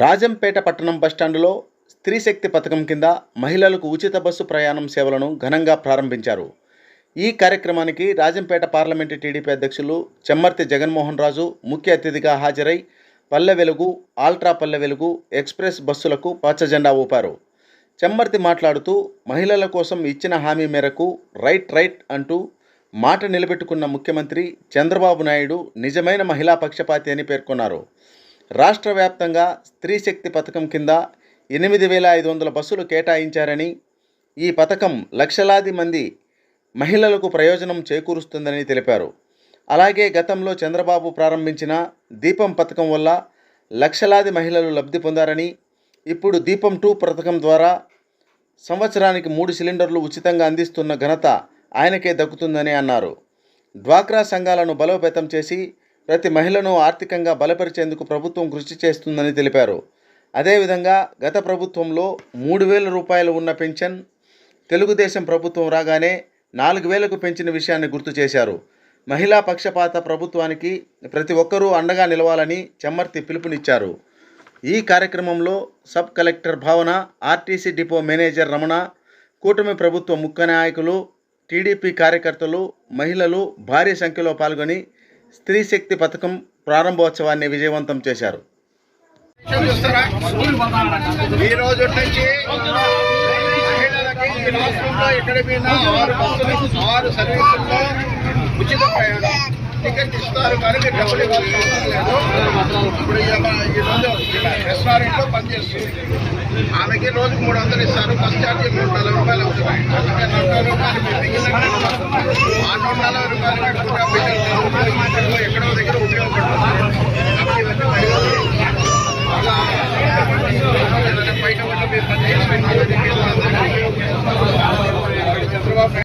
రాజంపేట పట్టణం బస్టాండులో స్త్రీ శక్తి పథకం కింద మహిళలకు ఉచిత బస్సు ప్రయాణం సేవలను ఘనంగా ప్రారంభించారు. ఈ కార్యక్రమానికి రాజంపేట పార్లమెంటు టీడీపీ అధ్యక్షులు చెమ్మర్తి జగన్మోహన్ రాజు ముఖ్య అతిథిగా హాజరై పల్లె వెలుగు ఆల్ట్రా పల్లె వెలుగు ఎక్స్ప్రెస్ బస్సులకు పచ్చజెండా ఊపారు. చెమ్మర్తి మాట్లాడుతూ మహిళల కోసం ఇచ్చిన హామీ మేరకు రైట్ రైట్ అంటూ మాట నిలబెట్టుకున్న ముఖ్యమంత్రి చంద్రబాబు నాయుడు నిజమైన మహిళా పక్షపాతి అని పేర్కొన్నారు. రాష్ట్ర వ్యాప్తంగా స్త్రీ శక్తి పథకం కింద ఎనిమిది వేల ఐదు వందల బస్సులు కేటాయించారని ఈ పథకం లక్షలాది మంది మహిళలకు ప్రయోజనం చేకూరుస్తుందని తెలిపారు. అలాగే గతంలో చంద్రబాబు ప్రారంభించిన దీపం పథకం వల్ల లక్షలాది మహిళలు లబ్ధి పొందారని ఇప్పుడు దీపం టూ పథకం ద్వారా సంవత్సరానికి మూడు సిలిండర్లు ఉచితంగా అందిస్తున్న ఘనత ఆయనకే దక్కుతుందని అన్నారు. డ్వాక్రా సంఘాలను బలోపేతం చేసి ప్రతి మహిళను ఆర్థికంగా బలపరిచేందుకు ప్రభుత్వం కృషి చేస్తుందని తెలిపారు. అదేవిధంగా గత ప్రభుత్వంలో మూడు వేల రూపాయలు ఉన్న పెన్షన్ తెలుగుదేశం ప్రభుత్వం రాగానే నాలుగు వేలకు పెంచిన విషయాన్ని గుర్తు చేశారు. మహిళా పక్షపాత ప్రభుత్వానికి ప్రతి ఒక్కరూ అండగా నిలవాలని చెమ్మర్తి పిలుపునిచ్చారు. ఈ కార్యక్రమంలో sub collector Bhavana RTC depot manager Ramana కూటమి ప్రభుత్వ ముఖ్య నాయకులు టీడీపీ కార్యకర్తలు మహిళలు భారీ సంఖ్యలో పాల్గొని స్త్రీ శక్తి పథకం ప్రారంభోత్సవాన్ని విజయవంతం చేశారు. ఈ రోజు నుంచి ఈ రాష్ట్రంలో ఎక్కడ పోయినా ఆరు బస్సులు ఆరు సర్వీసుల్లో ఉచిత ప్రయాణం. టికెట్ ఇస్తారు కానీ మీరు డబ్బులు ఇవ్వాల్సిన అవసరం లేదు. ఇప్పుడు ఈమె రెస్టారెంట్లో పనిచేస్తుంది ఆమెకి రోజుకు మూడు వందలు ఇస్తారు బస్ ఛార్జీ మూడు నలభై రూపాయలు అవుతున్నాయి అందుకే నలభై రూపాయలు మీరు మిగిలిన ఆ నూట నలభై రూపాయలు పెట్టుకుంటే పిల్లలు ఎక్కడో దగ్గర ఉపయోగపడుతుంది బయట ఉంటే మీరు పని చంద్రబాబు